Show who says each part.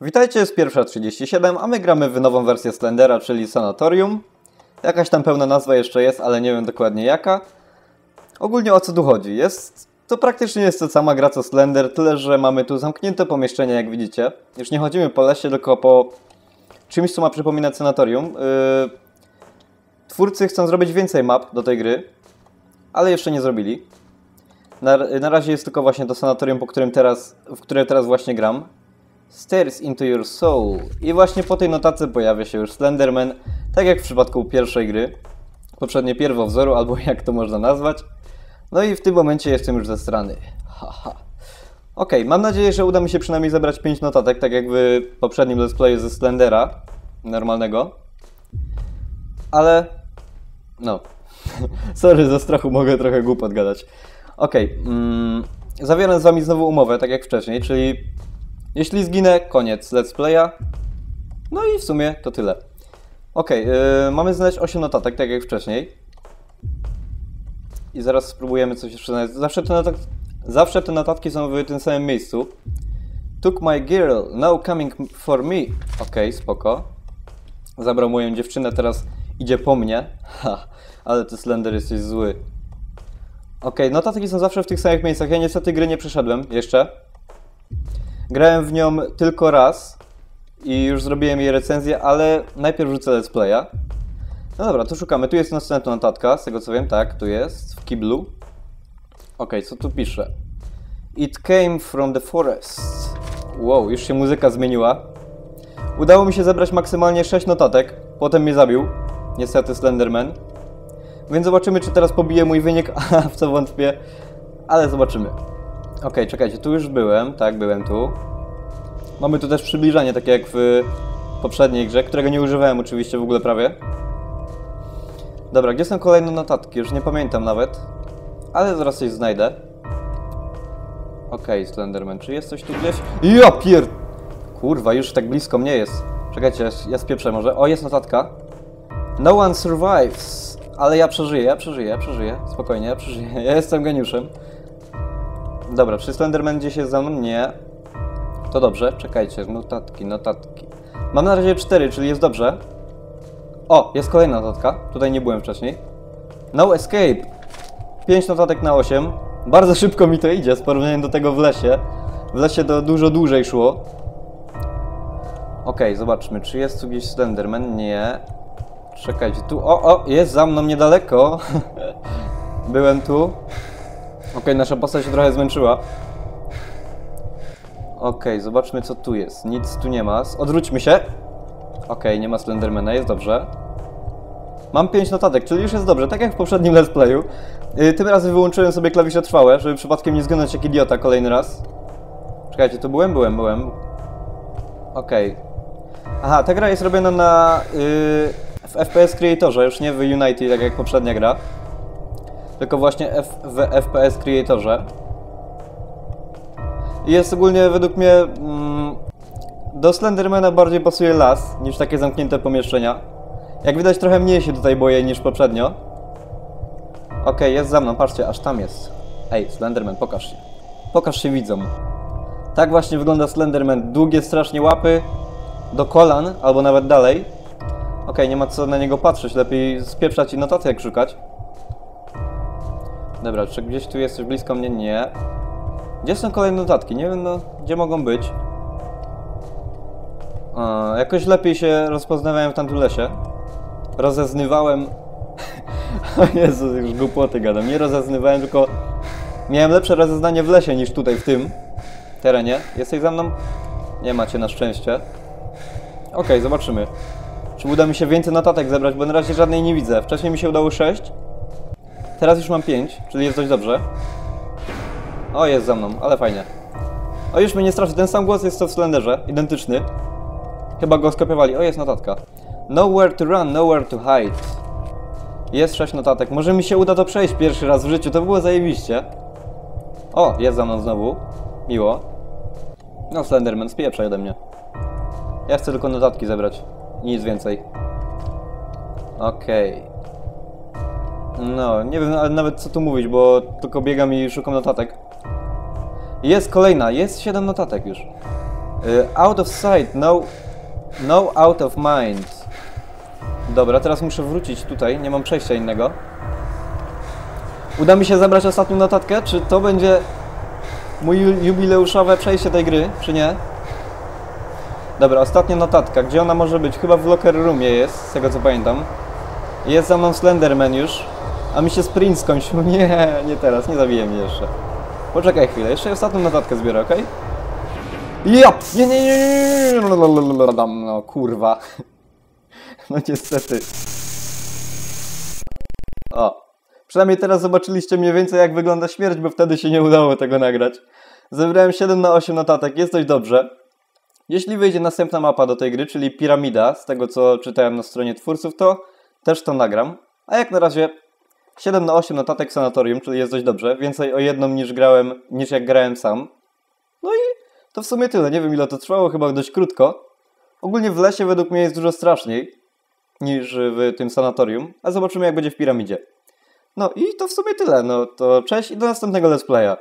Speaker 1: Witajcie, jest pierwsza 37, a my gramy w nową wersję Slendera, czyli Sanatorium. Jakaś tam pełna nazwa jeszcze jest, ale nie wiem dokładnie jaka. Ogólnie o co tu chodzi? Jest to praktycznie jest to sama gra co Slender, tyle że mamy tu zamknięte pomieszczenie, jak widzicie. Już nie chodzimy po lesie, tylko po czymś, co ma przypominać Sanatorium. Yy... Twórcy chcą zrobić więcej map do tej gry, ale jeszcze nie zrobili. Na, na razie jest tylko właśnie to Sanatorium, po którym teraz, w które teraz właśnie gram. Stairs into your soul. I właśnie po tej notacji pojawia się już Slenderman, tak jak w przypadku pierwszej gry. Poprzednie pierwowzoru, albo jak to można nazwać. No i w tym momencie jestem już ze strony. Haha. Okay, mam nadzieję, że uda mi się przynajmniej zebrać 5 notatek, tak jak w poprzednim let's playu ze Slendera. Normalnego. Ale... No. Sorry, za strachu mogę trochę głupot gadać. Okay, mm, zawieram z wami znowu umowę, tak jak wcześniej, czyli jeśli zginę, koniec let's playa. No i w sumie to tyle. Ok, yy, mamy znaleźć 8 notatek, tak jak wcześniej. I zaraz spróbujemy coś jeszcze znaleźć. Zawsze te, notat zawsze te notatki są w tym samym miejscu. Took my girl, now coming for me. Ok, spoko. Zabrał moją dziewczynę, teraz idzie po mnie. Ha, ale ty Slender jesteś zły. Ok, notatki są zawsze w tych samych miejscach. Ja niestety gry nie przeszedłem jeszcze. Grałem w nią tylko raz i już zrobiłem jej recenzję, ale najpierw rzucę let's playa. No dobra, to szukamy. Tu jest następna notatka, z tego co wiem, tak, tu jest, w kiblu. Ok, co tu pisze? It came from the forest. Wow, już się muzyka zmieniła. Udało mi się zebrać maksymalnie 6 notatek, potem mnie zabił. Niestety Slenderman. Więc zobaczymy, czy teraz pobije mój wynik, a w co wątpię. Ale zobaczymy. Ok, czekajcie, tu już byłem, tak, byłem tu. Mamy tu też przybliżanie, takie jak w poprzedniej grze, którego nie używałem oczywiście w ogóle prawie. Dobra, gdzie są kolejne notatki? Już nie pamiętam nawet. Ale zaraz coś znajdę. Okej, okay, Slenderman, czy jest coś tu gdzieś? Ja pier... Kurwa, już tak blisko mnie jest. Czekajcie, ja spieprzę może. O, jest notatka. No one survives. Ale ja przeżyję, ja przeżyję, ja przeżyję. Spokojnie, ja przeżyję. Ja jestem geniuszem. Dobra, czy Slenderman gdzieś jest za mną? Nie. To dobrze, czekajcie, notatki, notatki. Mam na razie 4, czyli jest dobrze. O, jest kolejna notatka. Tutaj nie byłem wcześniej. No escape. 5 notatek na 8. Bardzo szybko mi to idzie z porównaniem do tego w lesie. W lesie to dużo dłużej szło. Ok, zobaczmy, czy jest tu gdzieś Slenderman? Nie. Czekajcie, tu... O, o, jest za mną niedaleko. Byłem tu. Ok, nasza postać się trochę zmęczyła. Ok, zobaczmy co tu jest. Nic tu nie ma. Odwróćmy się. Ok, nie ma Slendermana, jest dobrze. Mam 5 notatek, czyli już jest dobrze, tak jak w poprzednim let's playu. Yy, tym razem wyłączyłem sobie klawisze trwałe, żeby przypadkiem nie zginąć jak idiota kolejny raz. Czekajcie, tu byłem? Byłem, byłem. Okay. Aha, ta gra jest robiona na... Yy, w FPS Creatorze, już nie w Unity, tak jak poprzednia gra tylko właśnie F w FPS Creatorze. Jest ogólnie według mnie mm, do Slendermana bardziej pasuje las niż takie zamknięte pomieszczenia. Jak widać trochę mniej się tutaj boję niż poprzednio. Okej, okay, jest za mną, patrzcie, aż tam jest. Ej, Slenderman, pokaż się. Pokaż się widzom. Tak właśnie wygląda Slenderman. Długie strasznie łapy do kolan, albo nawet dalej. Okej, okay, nie ma co na niego patrzeć, lepiej spieprzać i notatek szukać. Dobra, czy gdzieś tu jesteś blisko mnie? Nie. Gdzie są kolejne notatki? Nie wiem, no, gdzie mogą być. A, jakoś lepiej się rozpoznawałem w tamtym lesie. Rozeznywałem... o Jezu, już głupoty gadam. Nie rozeznywałem, tylko... Miałem lepsze rozeznanie w lesie niż tutaj, w tym terenie. Jesteś za mną? Nie macie na szczęście. Okej, okay, zobaczymy. Czy uda mi się więcej notatek zebrać, bo na razie żadnej nie widzę. Wcześniej mi się udało 6. Teraz już mam 5, czyli jest dość dobrze. O, jest za mną, ale fajnie. O, już mnie nie straszy. Ten sam głos jest co w Slenderze, identyczny. Chyba go skopiowali. O, jest notatka. Nowhere to run, nowhere to hide. Jest 6 notatek. Może mi się uda to przejść pierwszy raz w życiu, to było zajebiście. O, jest za mną znowu. Miło. No, Slenderman, spieprzaj ode mnie. Ja chcę tylko notatki zebrać. Nic więcej. Okej. Okay. No, nie wiem nawet co tu mówić, bo tylko biegam i szukam notatek. Jest kolejna, jest 7 notatek już. Y, out of sight, no, no out of mind. Dobra, teraz muszę wrócić tutaj, nie mam przejścia innego. Uda mi się zebrać ostatnią notatkę, czy to będzie mój ju- jubileuszowe przejście tej gry, czy nie? Dobra, ostatnia notatka, gdzie ona może być? Chyba w locker roomie jest, z tego co pamiętam. Jest za mną Slenderman już, a mi się sprint skończył. Nie, nie teraz, nie zabiję mnie jeszcze. Poczekaj chwilę, jeszcze ostatnią notatkę zbiorę, okej? Ja! Nie, nie, nie, nie, nie, no kurwa. No niestety. O. Przynajmniej teraz zobaczyliście mniej więcej jak wygląda śmierć, bo wtedy się nie udało tego nagrać. Zebrałem 7 na 8 notatek, jest dość dobrze. Jeśli wyjdzie następna mapa do tej gry, czyli Piramida, z tego co czytałem na stronie twórców, to też to nagram. A jak na razie 7 na 8 notatek sanatorium, czyli jest dość dobrze. Więcej o jedną niż grałem, niż jak grałem sam. No i to w sumie tyle. Nie wiem ile to trwało, chyba dość krótko. Ogólnie w lesie według mnie jest dużo straszniej niż w tym sanatorium, a zobaczymy jak będzie w piramidzie. No i to w sumie tyle. No to cześć i do następnego let's playa.